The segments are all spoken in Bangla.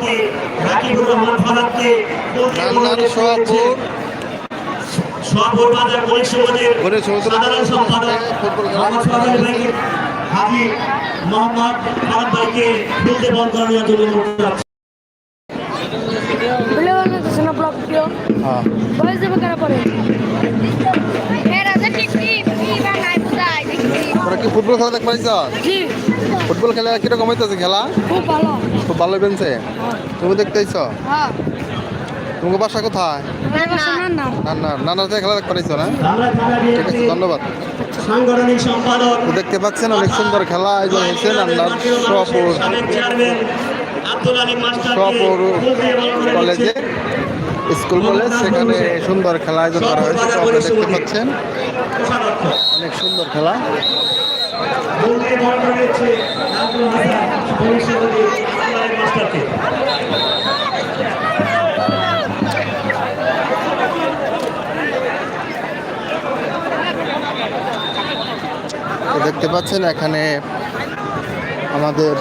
সভাপতি রাকিবুর রহমান নান্নান সোহাপুর সোহাপুর বাজার সমিতির সাধারণ সম্পাদক মোহাম্মদ সোহাগ ভাইকে হাজি মোহাম্মদ ফারাক ভাইকে বলতে বন্ধ করার জন্য অনুরোধ ব্লগ হ্যাঁ বয়স দেবে কারা পরে ফুটবল খেলা দেখ পাইছ? জি। ফুটবল খেলা কীরকম হইতেছে খেলা? খুব ভালো। খুব ভালো বেনছে তুমি দেখতেইছ? হ্যাঁ। তোমাকে বাসা কোথায়? আমার বাসা না না না? না খেলা দেখতে পারিস না ঠিক আছে ধন্যবাদ। সাংগঠনিক সম্পাদক। তো দেখতে পাচ্ছেন অনেক সুন্দর খেলা আয়োজন হয়েছে নান্নার বরণ করে কলেজে স্কুল কলেজ সেখানে সুন্দর খেলা আয়োজন করা হয়েছে। আপনারা দেখতে পাচ্ছেন। অনেক সুন্দর খেলা। দিয়ে বরণ করে আব্দুল হাসান, আব্দুল মাস্টারকে। দেখতে পাচ্ছেন এখানে আমাদের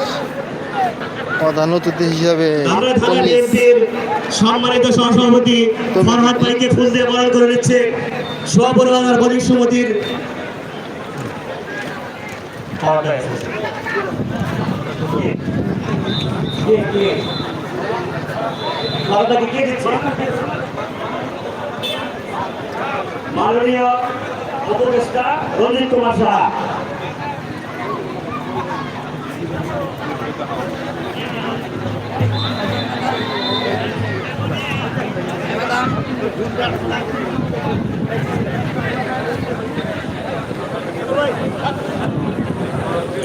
প্রধান অতিথি হিসাবে সম্মানিত সহসভাপতি ফরহাদ ভাইকে ফুল দিয়ে বরণ করে নিচ্ছে সপরিবার বণিক সমিতির খাওয়াটাকে কে দিচ্ছে মাননীয় উপদেষ্টা রঞ্জিত কুমার সাহা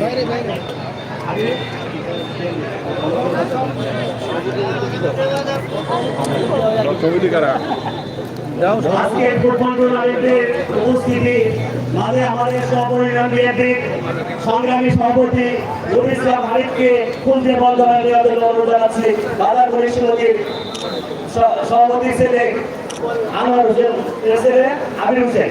বাইরে বাইরে ছবি কারা? আজকের ফুটবল টুর্নামেন্টের উপস্থিতি মাঝে আমাদের সহপরিণাম সংগ্রামী সভাপতি নুর ইসলাম হারিফকে বন্ধ হয়ে দেওয়ার জন্য অনুরোধ জানাচ্ছি। বাজার পরিষদের সভাপতি ছেলে আনোয়ার হোসেন ছেলে আবির হোসেন।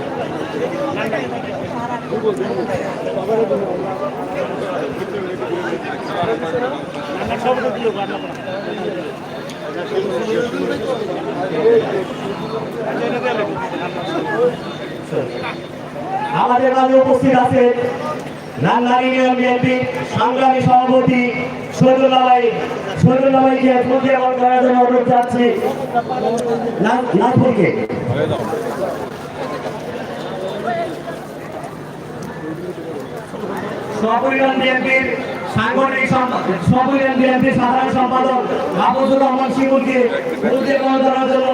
আমাদের মাঝে উপস্থিত আছে রান্নার ইউনিয়ন বিএনপি সংগ্রামী সভাপতি শহীদুল্লাহ ভাই শহীদুল্লাহ অনুরোধ নাথপুরকে সপরিজন বিএনপির সাংগঠনিক সপরিজন বিএনপির সাধারণ সম্পাদক মাহবুবুর রহমান শিমুলকে বল করার জন্য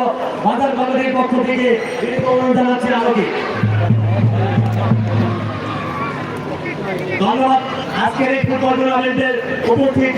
বাজার কমিটির পক্ষ থেকে অনুরোধ জানাচ্ছি আমাকে ধন্যবাদ। আজকের এই ফুটবল টুর্নামেন্টের উপস্থিত